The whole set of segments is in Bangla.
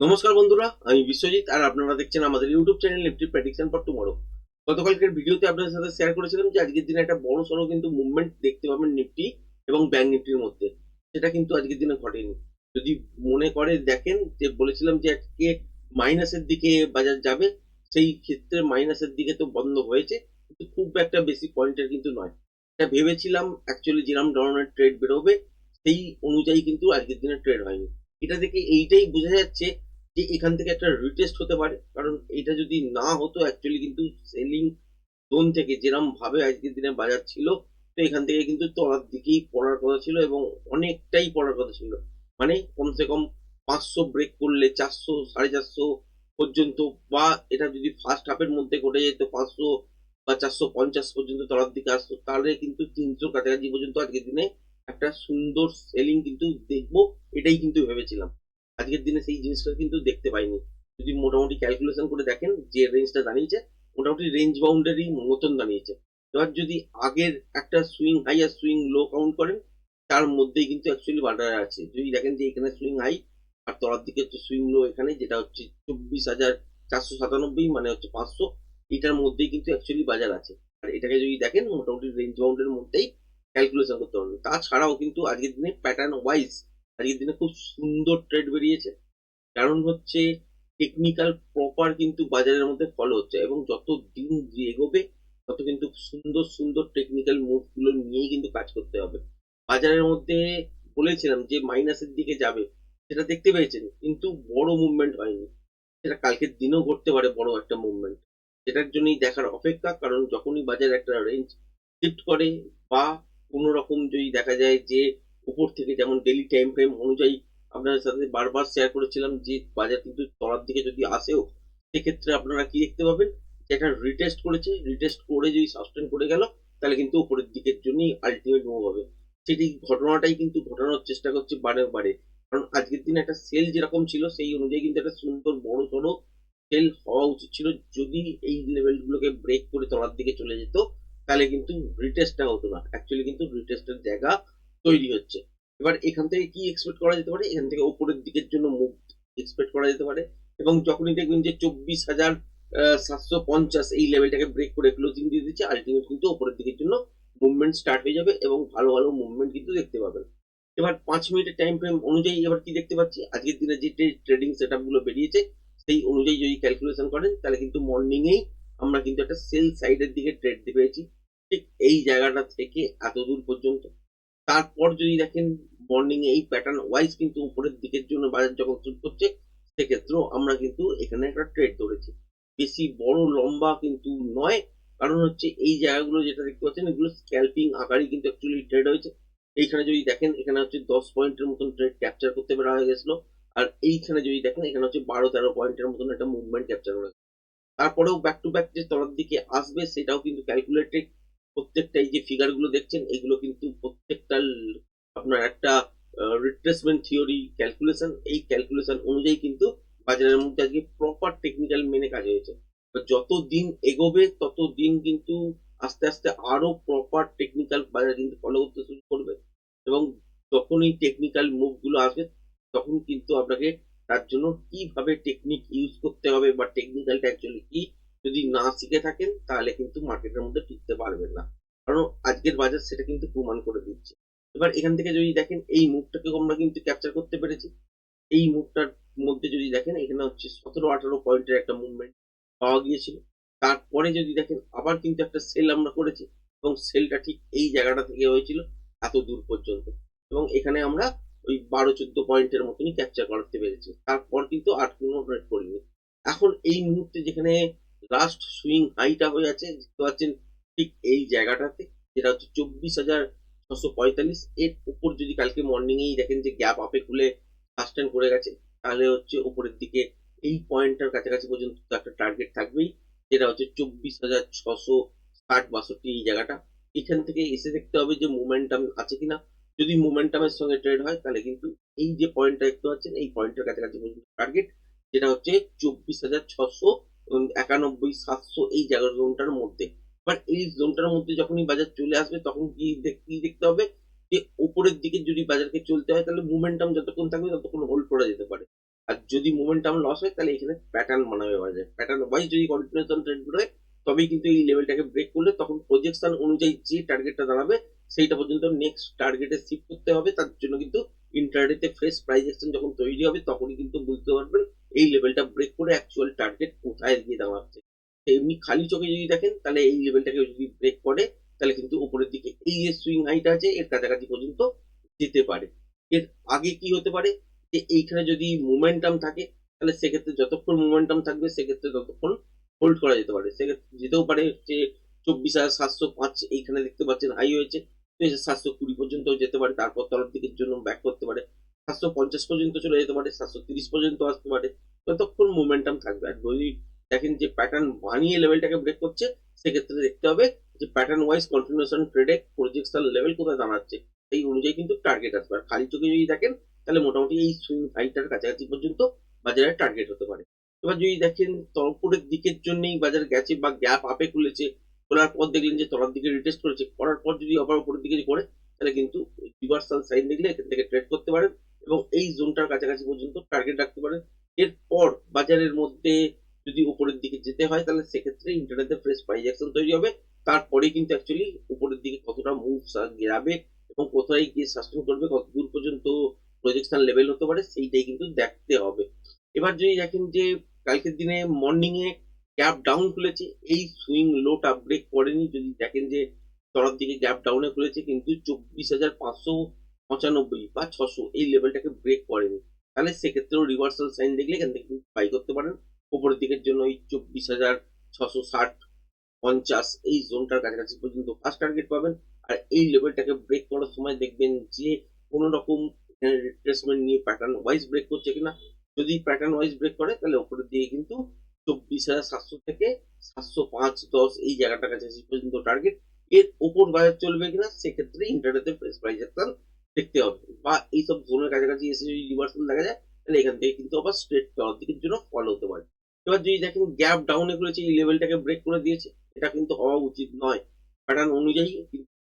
নমস্কার বন্ধুরা, আমি বিশ্বজিৎ, আর আপনারা দেখছেন আমাদের YouTube channel Nifty prediction for tomorrow গতকালকের ভিডিওতে আপনাদের সাথে শেয়ার করেছিলাম যে আজকের দিনে একটা বড় সড়ো কিন্তু মুভমেন্ট দেখতে পাবেন নিফটি এবং ব্যাংক নিফটির মধ্যে। সেটা কিন্তু আজকের দিনে ঘটেনি। যদি মনে করে দেখেন যে বলেছিলাম যে আজকে মাইনাসের দিকে বাজার যাবে, সেই ক্ষেত্রে মাইনাসের দিকে তো বন্ধ হয়েছে, কিন্তু খুব একটা বেশি পয়েন্টের কিন্তু নয়। এটা ভেবেছিলাম অ্যাকচুয়ালি যেরকম ধরনের ট্রেড বেরোবে, সেই অনুযায়ী কিন্তু আজকের দিনে ট্রেড হয়নি। এটা থেকে এইটাই বোঝা যাচ্ছে যে এখান থেকে একটা রিটেস্ট হতে পারে। কারণ এটা যদি না হতো অ্যাকচুয়ালি কিন্তু সেলিং জোন থেকে যেরকম ভাবে আজকের দিনে বাজার ছিল, তো এখান থেকে কিন্তু তলার দিকেই পড়ার কথা ছিল এবং অনেকটাই পড়ার কথা ছিল। মানে কমসে কম পাঁচশো ব্রেক করলে, চারশো, সাড়ে চারশো পর্যন্ত বা এটা যদি ফার্স্ট হাফের মধ্যে ঘটে যেত, পাঁচশো বা চারশো পঞ্চাশ পর্যন্ত তলার দিকে আসতো, তাহলে কিন্তু তিনশো কাছাকাছি পর্যন্ত আজকের দিনে একটা সুন্দর সেলিং কিন্তু দেখব, এটাই কিন্তু ভেবেছিলাম। আজকের দিনে সেই জিনিসটা কিন্তু দেখতে পাইনি। যদি মোটামুটি ক্যালকুলেশন করে দেখেন, যে রেঞ্জটা দাঁড়িয়েছে, মোটামুটি রেঞ্জ বাউন্ডারি মতন দাঁড়িয়েছে। এবার যদি আগের একটা সুইং হাই আর সুইং লো কাউন্ট করেন, তার মধ্যেই কিন্তু অ্যাকচুয়ালি বাজার আছে। যদি দেখেন যে এখানে সুইং হাই আর তলার দিকে হচ্ছে সুইং লো এখানে, যেটা হচ্ছে চব্বিশ হাজার চারশো সাতানব্বই মানে হচ্ছে পাঁচশো, এটার মধ্যেই কিন্তু অ্যাকচুয়ালি বাজার আছে। আর এটাকে যদি দেখেন, মোটামুটি রেঞ্জ বাউন্ডের মধ্যেই ক্যালকুলেশন করতে পারবেন। তাছাড়াও কিন্তু আজকের দিনে প্যাটার্ন ওয়াইজ আজকের দিনে খুব সুন্দর ট্রেড বেরিয়েছে। কারণ হচ্ছে টেকনিক্যাল প্রপার কিন্তু বাজারের মধ্যে ফলো হচ্ছে এবং যত দিন এগোবে, তত কিন্তু সুন্দর সুন্দর টেকনিক্যাল মুভগুলো নিয়েই কিন্তু কাজ করতে হবে। বাজারের মধ্যে বলেছিলাম যে মাইনাসের দিকে যাবে, সেটা দেখতে পেয়েছেন, কিন্তু বড় মুভমেন্ট হয়নি। সেটা কালকের দিনেও ঘটতে পারে বড় একটা মুভমেন্ট সেটার জন্যই দেখার অপেক্ষা, কারণ যখনই বাজার একটা রেঞ্জ শিফট করে বা কোনো রকম যদি দেখা যায় যে উপর থেকে যেমন ডেলি টাইম ফ্রেম অনুযায়ী আপনাদের সাথে বারবার শেয়ার করেছিলাম যে বাজার কিন্তু তলার দিকে যদি আসেও, সেক্ষেত্রে আপনারা কি দেখতে পাবেন? যে একটা রিটেস্ট করেছে রিটেস্ট করে যদি সাস্টেন করে গেল, তাহলে কিন্তু উপরের দিকের জন্যই আলটিমেট মুভ হবে। সেটি ঘটনাটাই কিন্তু ঘটানোর চেষ্টা করছে বারে বারে। কারণ আজকের দিনে একটা সেল যেরকম ছিল, সেই অনুযায়ী কিন্তু একটা সুন্দর বড় সড়ো সেল হওয়া উচিত ছিল। যদি এই লেভেলগুলোকে ব্রেক করে তলার দিকে চলে যেত, তাহলে কিন্তু রিটেস্টটা হতো না। অ্যাকচুয়ালি কিন্তু রিটেস্টের জায়গা তৈরি হচ্ছে। এবার এখান থেকে কি এক্সপেক্ট করা যেতে পারে? এখান থেকে উপরের দিকের জন্য মুভ এক্সপেক্ট করা যেতে পারে। এবং যখনই দেখবেন যে চব্বিশ হাজার সাতশো পঞ্চাশ এই লেভেলটাকে ব্রেক করে ক্লোজিং দিয়ে দিচ্ছে আলটিমেট কিন্তু উপরের দিকের জন্য মুভমেন্ট স্টার্ট হয়ে যাবে এবং ভালো ভালো মুভমেন্ট কিন্তু দেখতে পাবেন। এবার পাঁচ মিনিটের টাইম ফ্রেম অনুযায়ী এবার কি দেখতে পাচ্ছি? আজকের দিনে যে ট্রেডিং সেটগুলো বেরিয়েছে, সেই অনুযায়ী যদি ক্যালকুলেশন করেন, তাহলে কিন্তু মর্নিংয়েই আমরা কিন্তু একটা সেল সাইডের দিকে ট্রেড পেয়েছি। ঠিক এই জায়গাটা থেকে এত দূর পর্যন্ত তারপর যদি দেখেন মর্নিং এই প্যাটার্ন ওয়াইজ কিন্তু উপরের দিকের জন্য বাজার যখন শুট করছে, সেক্ষেত্রেও আমরা কিন্তু এখানে একটা ট্রেড ধরেছি। বেশি বড়, লম্বা কিন্তু নয়, কারণ হচ্ছে এই জায়গাগুলো যেটা দেখতে পাচ্ছেন, এগুলো স্ক্যাল্পিং আকারই কিন্তু অ্যাকচুয়ালি ট্রেড হয়েছে। এইখানে যদি দেখেন, এখানে হচ্ছে দশ পয়েন্টের মতন ট্রেড ক্যাপচার করতে পারা হয়ে গেছিল, আর এইখানে যদি দেখেন, এখানে হচ্ছে বারো, তেরো পয়েন্টের মতন একটা মুভমেন্ট ক্যাপচার করা তারপরেও ব্যাক টু ব্যাক যে তলার দিকে আসবে, সেটাও কিন্তু ক্যালকুলেটেড প্রত্যেকটা এই যে ফিগারগুলো দেখছেন, এগুলো কিন্তু প্রত্যেকটা আপনার একটা রিট্রেসমেন্ট থিওরি ক্যালকুলেশন এই ক্যালকুলেশন অনুযায়ী কিন্তু বাজারের মধ্যে আজকে প্রপার টেকনিক্যাল মেনে কাজ হয়েছে। যত দিন এগোবে তত দিন কিন্তু আস্তে আস্তে আরও প্রপার টেকনিক্যাল বাজার কিন্তু ফলো করতে শুরু করবে। এবং যখনই টেকনিক্যাল মুভগুলো আসবে, তখন কিন্তু আপনাকে তার জন্য কীভাবে টেকনিক ইউজ করতে হবে বা টেকনিক্যালটা অ্যাকচুয়ালি কি যদি না শিখে থাকেন, তাহলে কিন্তু মার্কেটের মধ্যে টিকতে পারবেন না। কারণ আজকের বাজার সেটা কিন্তু প্রমাণ করে দিচ্ছে। এবার এখান থেকে যদি দেখেন, এই মুভটাকে আমরা কিন্তু ক্যাপচার করতে পেরেছি। এই মুভটার মধ্যে যদি দেখেন, এখানে হচ্ছে সতেরো, আঠারো পয়েন্টের একটা মুভমেন্ট পাওয়া গিয়েছিল। তারপরে যদি দেখেন, আবার কিন্তু একটা সেল আমরা করেছি এবং সেলটা ঠিক এই জায়গাটা থেকে হয়েছিল এত দূর পর্যন্ত। এবং এখানে আমরা ওই বারো, চোদ্দ পয়েন্টের মতনই ক্যাপচার করতে পেরেছি। তারপর কিন্তু আর কোনো রেট করিনি। এখন এই মুহূর্তে যেখানে লাস্ট সুইং হাইটা হয়ে আছে, দেখতে পাচ্ছেন ঠিক এই জায়গাটাতে, যেটা হচ্ছে চব্বিশ হাজার ছশো পঁয়তাল্লিশ। এর উপর যদি কালকে মর্নিং এই দেখেন যে গ্যাপ আপে খুলে সাস্টেন করে গেছে, তাহলে হচ্ছে উপরের দিকে এই পয়েন্টটার কাছাকাছি পর্যন্ত একটা টার্গেট থাকবেই, যেটা হচ্ছে চব্বিশ হাজার ছশো ষাট বাষট্টি এই জায়গাটা। এখান থেকে এসে দেখতে হবে যে মোমেন্টাম আছে কিনা। যদি মোমেন্টামের সঙ্গে ট্রেড হয়, তাহলে কিন্তু এই যে পয়েন্টটা দেখতে পাচ্ছেন, এই পয়েন্টের কাছাকাছি পর্যন্ত টার্গেট যেটা হচ্ছে চব্বিশ হাজার ছশো একানব্বই, সাতশো এই জায়গা জোনটার মধ্যে। বাট এই জোনটার মধ্যে যখনই বাজার চলে আসবে, তখন কি কি দেখতে হবে? যে উপরের দিকে যদি বাজারকে চলতে হয়, তাহলে মোমেন্টাম যতক্ষণ থাকবে, ততক্ষণ হোল্ড করা যেতে পারে। আর যদি মোমেন্টাম লস হয়, তাহলে এখানে প্যাটার্ন বানাবে বাজার। প্যাটার্ন ওয়াইজ যদি কন্টিনিউশন ট্রেড হয় তবেই কিন্তু এই লেভেলটাকে ব্রেক করলে তখন প্রজেকশন অনুযায়ী যে টার্গেটটা দাঁড়াবে, সেইটা পর্যন্ত নেক্সট টার্গেটে শিফট করতে হবে। তার জন্য কিন্তু ইন্টারডেতে ফ্রেশ প্রাইস যখন তৈরি হবে, তখনই কিন্তু বুঝতে পারবেন এই লেভেলটা ব্রেক করে অ্যাকচুয়াল টার্গেট কোথায় গিয়ে দাঁড়াচ্ছে। তো এমনি খালি চোখে যদি দেখেন, তাহলে এই লেভেলটাকে যদি ব্রেক করে, তাহলে কিন্তু উপরের দিকে এই যে সুইং হাইটা আছে, এর কাছাকাছি পর্যন্ত যেতে পারে। এর আগে কি হতে পারে? যে এইখানে যদি মোমেন্টাম থাকে, তাহলে সেক্ষেত্রে যতক্ষণ মোমেন্টাম থাকবে, সেক্ষেত্রে ততক্ষণ হোল্ড করা যেতে পারে। সেক্ষেত্রে যেতেও পারে যে চব্বিশ হাজার সাতশো পাঁচ, এইখানে দেখতে পাচ্ছেন হাই হয়েছে। সাতশো কুড়ি পর্যন্ত যেতে পারে, তারপর তলার দিকের জন্য ব্যাক করতে পারে। সাতশো পঞ্চাশ পর্যন্ত চলে যেতে পারে, সাতশো তিরিশ পর্যন্ত আসতে পারে, ততক্ষণ মোমেন্টাম থাকবে। আর যদি দেখেন যে প্যাটার্ন বানিয়ে লেভেলটাকে ব্রেক করছে, সেক্ষেত্রে দেখতে হবে যে প্যাটার্ন ওয়াইজ কন্টিনিউশন ট্রেডে প্রজেকশন লেভেল কোথায় দাঁড়াচ্ছে, সেই অনুযায়ী কিন্তু টার্গেট আসবে। আর খালি চোখে যদি দেখেন, তাহলে মোটামুটি এই সুইং হাইটার কাছাকাছি পর্যন্ত বাজারে টার্গেট হতে পারে। এবার যদি দেখেন তলপুরের দিকের জন্যই বাজার গেছে বা গ্যাপ আপে খুলেছে, খোলার পর দেখলেন যে তলার দিকে রিটেস্ট করেছে, করার পর যদি আবার উপরের দিকে করে, তাহলে কিন্তু রিভার্সাল সাইন দেখলে এখান থেকে ট্রেড করতে পারেন। এবং এই জোনটার কাছাকাছি পর্যন্ত টার্গেট রাখতে পারেন। এরপর বাজারের মধ্যে যদি উপরের দিকে যেতে হয়, তাহলে সেক্ষেত্রে ইন্টারনেটে ফ্রেশ প্রাইস অ্যাকশন তৈরি হবে। তারপরে কিন্তু অ্যাকচুয়ালি উপরের দিকে কতটা মুভ গেরাবে এবং কোথায় গিয়ে সাস্টেন করবে কত দূর পর্যন্ত প্রজেকশন লেভেল হতে পারে, সেইটাই কিন্তু দেখতে হবে। এবার যদি দেখেন যে কালকের দিনে মর্নিং এ গ্যাপ ডাউন খুলেছে, এই সুইং লোটা ব্রেক করেনি। যদি দেখেন যে তলার দিকে গ্যাপ ডাউনে খুলেছে, কিন্তু চব্বিশ হাজার পাঁচশো পঁচানব্বই বা ছশো, এই লেভেলটাকে ব্রেক করেনি। তাহলে সেক্ষেত্রেও রিভার্সাল সাইন দেখলে এখান থেকে বাই করতে পারেন। উপরের দিকের জন্য ওই চব্বিশ হাজার ছশো ষাট, পঞ্চাশ, এই জোনটার কাছাকাছি পর্যন্ত ফার্স্ট টার্গেট পাবেন। আর এই লেভেলটাকে ব্রেক করার সময় দেখবেন যে কোনো রকম রিট্রেসমেন্ট নিয়ে প্যাটার্ন ওয়াইজ ব্রেক করছে কিনা। যদি প্যাটার্ন ওয়াইজ ব্রেক করে, তাহলে উপরের দিকে কিন্তু চব্বিশ হাজার সাতশো থেকে সাতশো পাঁচ, দশ, এই জায়গাটার কাছাকাছি পর্যন্ত টার্গেট এর ওপর বাজার চলবে কিনা, সেক্ষেত্রে ইন্টারনেটে প্রেস প্রাইজ অ্যাকশন দেখতে হবে। বা এইসব জোনের কাছাকাছি এসে যদি রিভার্সাল দেখা যায়, তাহলে এখান থেকে কিন্তু আবার স্ট্রেট তলার দিকের জন্য ফলো হতে পারে। এবার যদি দেখেন গ্যাপ ডাউনে করেছে, এই লেভেলটাকে ব্রেক করে দিয়েছে, এটা কিন্তু হওয়া উচিত নয়। প্যাটার্ন অনুযায়ী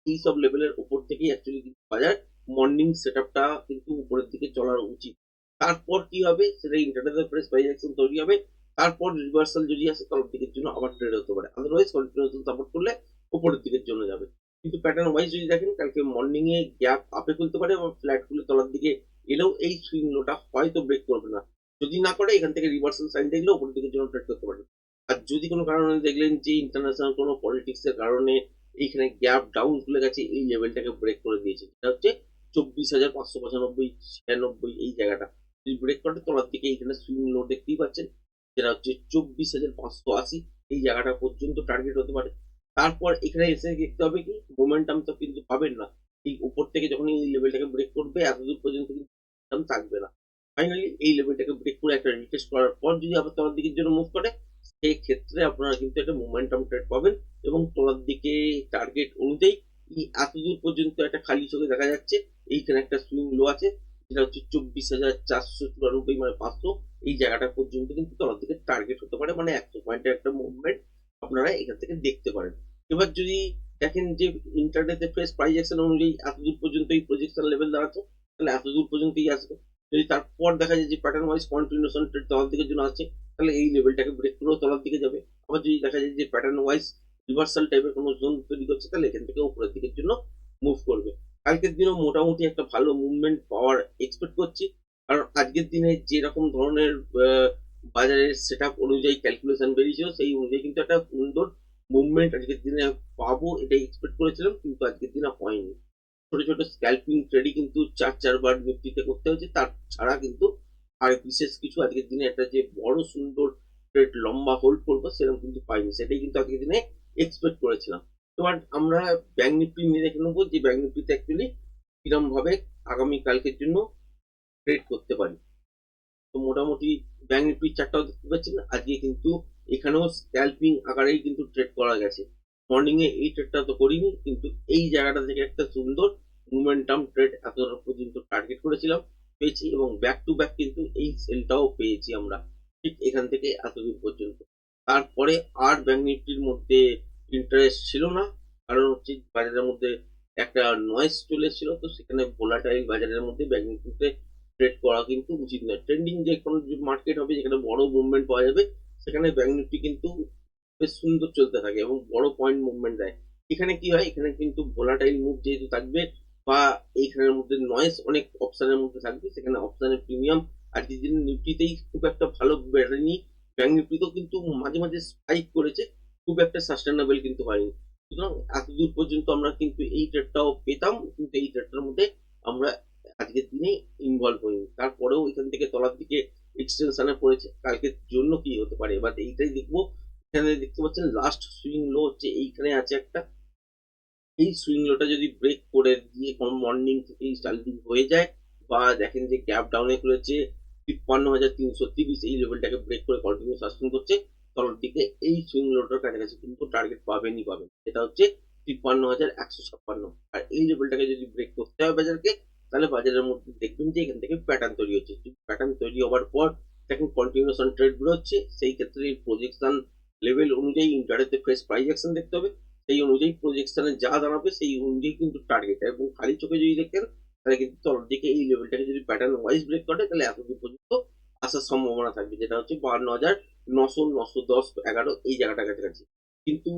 এই সব লেভেলের উপর থেকেই অ্যাকচুয়ালি কিন্তু বাজার মর্নিং সেট আপটা কিন্তু উপরের দিকে চলার উচিত। তারপর কি হবে? সেটা ইন্টারনেটের প্রেস প্রাইস অ্যাকশন তৈরি হবে। তারপর রিভার্সাল যদি আসে তলার দিকের জন্য আবার ট্রেড হতে পারে। আদারওয়াইজ কন্টিনিউশন সাপোর্ট করলে উপরের দিকের জন্য যাবে। কিন্তু প্যাটার্ন ওয়াইজ যদি দেখেন, কালকে মর্নিং এ গ্যাপ আপে খুলতে পারে এবং ফ্ল্যাট খুলে তলার দিকে এলেও এই সুইং লোটা হয়তো ব্রেক করবে না। যদি না করে, এখান থেকে রিভার্সাল সাইন দেখলে ওপর দিকে জন্য ট্রেড করতে পারবে আর যদি কোনো কারণে দেখলেন যে ইন্টারন্যাশনাল কোনো পলিটিক্স এর কারণে এইখানে গ্যাপ ডাউন খুলে গেছে, এই লেভেলটাকে ব্রেক করে দিয়েছে। এটা হচ্ছে চব্বিশ হাজার পাঁচশো পঁচানব্বই, ছিয়ানব্বই এই জায়গাটা। যদি ব্রেক করে, তলার দিকে এইখানে সুইং লো দেখতেই পাচ্ছেন। যেটা হচ্ছে চব্বিশ হাজার পাঁচশো আশি এই জায়গাটা পর্যন্ত টার্গেট হতে পারে। তারপর এখানে এসে দেখতে হবে কি মোমেন্টাম তো কিন্তু পাবেন না। এই উপর থেকে যখন এই লেভেলটাকে ব্রেক করবে, এতদূর পর্যন্ত কিন্তু থাকবে না। ফাইনালি এই লেভেলটাকে ব্রেক করে একটা রিটেস্ট করার পর যদি আবার তলার দিকের জন্য মুভ করে, সেই ক্ষেত্রে আপনারা কিন্তু একটা মোমেন্টাম ট্রেড পাবেন এবং তলার দিকে টার্গেট অনুযায়ী এতদূর পর্যন্ত একটা খালি চোখে দেখা যাচ্ছে। এইখানে একটা সুইং লো আছে, যেটা হচ্ছে চব্বিশ হাজার চারশো চুরানব্বই মানে পাঁচশো। এই জায়গাটা পর্যন্ত কিন্তু তলার দিকে টার্গেট হতে পারে মানে একশো পয়েন্টের একটা মুভমেন্ট আপনারা এখান থেকে দেখতে পারেন। এবার যদি দেখেন যে ইন্টারনেটে ফ্রেশ প্রাইস অ্যাকশন অনুযায়ী এতদূর পর্যন্ত এই প্রজেকশন লেভেল দাঁড়াচ্ছে, তাহলে এতদূর পর্যন্তই আসবে। যদি তারপর দেখা যায় যে প্যাটার্ন ওয়াইজ কন্টিনিউশন তলার দিকের জন্য আসছে, তাহলে এই লেভেলটাকে ব্রেক করেও তলার দিকে যাবে। আবার যদি দেখা যায় যে প্যাটার্ন ওয়াইজ রিভার্সাল টাইপের কোনো জোন তৈরি করছে, তাহলে এখান থেকে উপরের দিকের জন্য মুভ করবে। কালকের দিনেও মোটামুটি একটা ভালো মুভমেন্ট পাওয়ার এক্সপেক্ট করছি। কারণ আজকের দিনে যেরকম ধরনের বাজারের সেট আপ অনুযায়ী ক্যালকুলেশন বেরিয়েছিল, সেই অনুযায়ী কিন্তু একটা সুন্দর মুভমেন্ট আজকের দিনে পাবো, এটাই এক্সপেক্ট করেছিলাম, কিন্তু আজকের দিনে হয়নি। ছোট ছোট স্ক্যাল্পিং ট্রেডই কিন্তু চার চারবার নিফটিতে করতে হয়েছে, তার ছাড়া কিন্তু আর বিশেষ কিছু আজকের দিনে একটা যে বড় সুন্দর ট্রেড লম্বা হোল্ড করব, সেরকম কিন্তু পাইনি, সেটাই কিন্তু আজকের দিনে এক্সপেক্ট করেছিলাম। এবার আমরা ব্যাংক নিফটি নিয়ে দেখে নেব, যে ব্যাংক নিফটিতে অ্যাকচুয়ালি কিরম ভাবে আগামী কালকের জন্য ট্রেড করতে পারি। তো মোটামুটি ব্যাংক নিফটির চারটাও দেখতে পাচ্ছেন। আজকে কিন্তু এখানেও স্ক্যাল্পিং আকারেই কিন্তু ট্রেড করা গেছে। মর্নিং এ এই ট্রেডটা তো করিনি, কিন্তু এই জায়গাটা থেকে একটা সুন্দর মোমেন্টাম ট্রেড এতটা পর্যন্ত টার্গেট করেছিলাম, পেয়েছি এবং ব্যাক টু ব্যাক কিন্তু এই সেলটাও পেয়েছি আমরা। ঠিক এখান থেকে এতদূর পর্যন্ত। তারপরে আর ব্যাংক নিফটির মধ্যে ইন্টারেস্ট ছিল না, কারণ হচ্ছে বাজারের মধ্যে একটা নয়েজ চলে এসেছিল তো সেখানে ভোলাটাইল বাজারের মধ্যে ব্যাংক নিফটিতে ট্রেড করা কিন্তু উচিত নয়। ট্রেন্ডিং যে কোনো মার্কেট হবে, যেখানে বড় মুভমেন্ট পাওয়া যাবে, সেখানে ব্যাংক নিফটি কিন্তু বেশ সুন্দর চলতে থাকে এবং বড় পয়েন্ট মুভমেন্ট দেয়। এখানে কি হয়? এখানে কিন্তু ভোলাটাইল মুভ যেহেতু থাকবে বা এইখানের মধ্যে নয়েস অনেক অপশনের মধ্যে থাকবে, সেখানে অপশনের প্রিমিয়াম আজকের দিনে নিফটিতেই খুব একটা ভালো বেড়েনি ব্যাংক নিফটিতেও কিন্তু মাঝে মাঝে স্পাইক করেছে, খুব একটা সাস্টেনেবল কিন্তু হয়নি। সুতরাং এত দূর পর্যন্ত আমরা কিন্তু এই ট্রেডটাও পেতাম, কিন্তু এই ট্রেডটার মধ্যে আমরা আজকের দিনে ইনভলভ হইনি তারপরেও এখান থেকে তলার দিকে এক্সটেনশনে পড়েছে। কালকের জন্য কি হতে পারে? এবার এইটাই দেখব। এখানে দেখতে পাচ্ছেন লাস্ট সুইং লো হচ্ছে, এইখানে আছে একটা। এই সুইং লোটা যদি ব্রেক করে দিয়ে কোন মর্নিং থেকে স্টার্টিং হয়ে যায়, বা দেখেন যে গ্যাপ ডাউনে করেছে তিপ্পান্ন হাজার তিনশো তিরিশ, এই লেভেলটাকে ব্রেক করে কন্টিনিউ সাস্টেন করছে, তলার দিকে এই সুইং লোটার কাছাকাছি কিন্তু টার্গেট পাবেনই পাবেন। এটা হচ্ছে তিপ্পান্ন হাজার একশো ছাপ্পান্ন। আর এই লেভেলটাকে যদি ব্রেক করতে হয় বাজারকে তাহলে বাজারের মধ্যে দেখবেন যে এখান থেকে প্যাটার্ন তৈরি হচ্ছে। প্যাটার্ন তৈরি হওয়ার পর দেখেন কন্টিনিউশন ট্রেড বেরোচ্ছে, সেই ক্ষেত্রে প্রজেকশন লেভেল অনুযায়ী ইন্টারেতে ফ্রেশ প্রাইস অ্যাকশন দেখতে হবে। সেই অনুযায়ী প্রজেকশনে যা দাঁড়াবে, সেই অনুযায়ী কিন্তু টার্গেট এবং খালি চোখে যদি দেখেন, তাহলে কিন্তু তলার দিকে এই লেভেলটাকে যদি প্যাটার্ন ওয়াইজ ব্রেক করে, তাহলে এতদূর পর্যন্ত আসার সম্ভাবনা থাকবে। যেটা হচ্ছে বান্ন হাজার নশো নশো দশ, এগারো, এই জায়গাটার কাছাকাছি। কিন্তু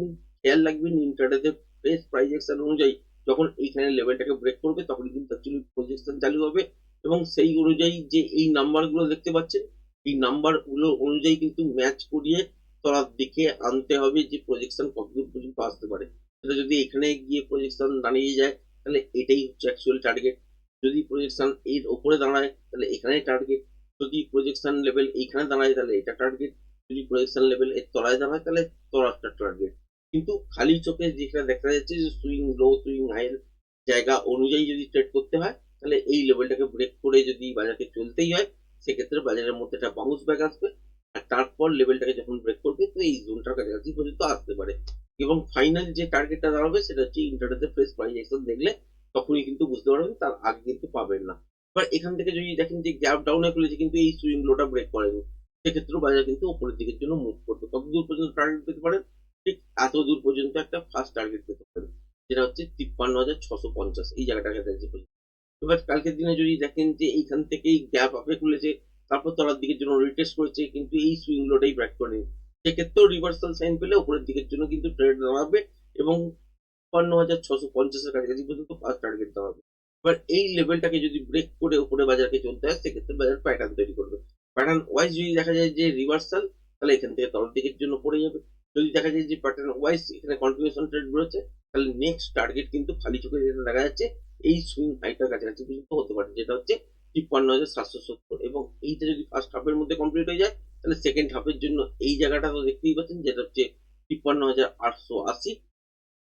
খেয়াল রাখবেন ইন্টারনেটে ফ্রেশ প্রাইস অ্যাকশন অনুযায়ী যখন এইখানে লেভেলটাকে ব্রেক করবে তখন কিন্তু অ্যাকচুয়ালি প্রজেকশন চালু হবে। এবং সেই অনুযায়ী যে এই নাম্বারগুলো দেখতে পাচ্ছেন, এই নাম্বারগুলো অনুযায়ী কিন্তু ম্যাচ করিয়ে তলার দিকে আনতে হবে যে প্রজেকশন কতদূর পর্যন্ত আসতে পারে। সেটা যদি এখানে গিয়ে প্রজেকশন দাঁড়িয়ে যায়, তাহলে এটাই হচ্ছে অ্যাকচুয়াল টার্গেট যদি প্রজেকশন এর ওপরে দাঁড়ায়, তাহলে এখানে টার্গেট যদি প্রজেকশন লেভেল এইখানে দাঁড়ায়, তাহলে এটা টার্গেট যদি প্রজেকশন লেভেল এর তলায় দাঁড়ায়, তাহলে তলাটা টার্গেট কিন্তু খালি চোখে যেখানে দেখা যাচ্ছে যে সুইং লো সুইং হাইয়ের জায়গা অনুযায়ী যদি ট্রেড করতে হয়, তাহলে এই লেভেলটাকে ব্রেক করে যদি বাজারকে চলতেই হয়, সেক্ষেত্রে বাজারের মধ্যে একটা বাউন্স ব্যাক আসবে। আর তারপর লেভেলটাকে যখন ব্রেক করবে, তো এই জোনটার কাছাকাছি পর্যন্ত আসতে পারে। এবং ফাইনাল যে টার্গেটটা দাঁড়াবে, সেটা হচ্ছে ইন্টারনেটে প্রেস প্রাইস অ্যাকশন দেখলে তখনই কিন্তু বুঝতে পারবেন তার আগে কিন্তু পাবেন না। এবার এখান থেকে যদি দেখেন যে গ্যাপ ডাউনে খুলেছে, কিন্তু এই সুইং লোটা ব্রেক করেনি, সেক্ষেত্রেও বাজার কিন্তু উপরের দিকের জন্য মুভ করবে। কত দূর পর্যন্ত টার্গেট পেতে পারেন। ঠিক এত দূর পর্যন্ত একটা ফার্স্ট টার্গেট পেতে পারেন, যেটা হচ্ছে তিপ্পান্ন হাজার ছশো পঞ্চাশ, এই জায়গাটাকে এবার কালকের দিনে যদি দেখেন যে এইখান থেকেই গ্যাপ আপে খুলেছে, তারপর তলার দিকের জন্য রিটেস্ট করেছে, কিন্তু এই সুইং লোটাই ব্রেক করেনি সেক্ষেত্রেও রিভার্সাল সাইন পেলে উপরের দিকের জন্য কিন্তু ট্রেড দাঁড়াবে এবং তিপ্পান্ন হাজার ছশো পঞ্চাশের কাছাকাছি পর্যন্ত ফার্স্ট টার্গেট দাঁড়াবে এবার এই লেভেলটাকে যদি ব্রেক করে উপরে বাজারকে চলতে হয়, সেক্ষেত্রে বাজার প্যাটার্ন তৈরি করবে। প্যাটার্ন ওয়াইজ যদি দেখা যায় যে রিভার্সাল তাহলে এখান থেকে তলার দিকের জন্য পড়ে যাবে। যদি দেখা যায় যে প্যাটার্ন ওয়াইজ এখানে কন্টিনিউশন ট্রেড বেরোচ্ছে, তাহলে নেক্সট টার্গেট কিন্তু খালি চোখে যেটা দেখা যাচ্ছে, এই সুইং হাইটার কাছাকাছি পর্যন্ত হতে পারে, যেটা হচ্ছে তিপ্পান্ন হাজার সাতশো সত্তর। এবং এইটা যদি ফার্স্ট হাফের মধ্যে কমপ্লিট হয়ে যায়, তাহলে সেকেন্ড হাফের জন্য এই জায়গাটা তো দেখতেই পাচ্ছেন, যেটা হচ্ছে তিপ্পান্ন হাজার আটশো আশি।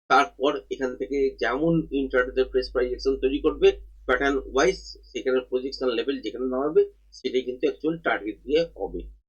তারপর এখান থেকে যেমন ইন্টারনেটের প্রেস প্রাইজেকশন তৈরি করবে প্যাটার্ন ওয়াইজ সেখানে প্রজেকশন লেভেল যেখানে দাঁড়াবে সেটাই কিন্তু অ্যাকচুয়াল টার্গেট দিয়ে হবে।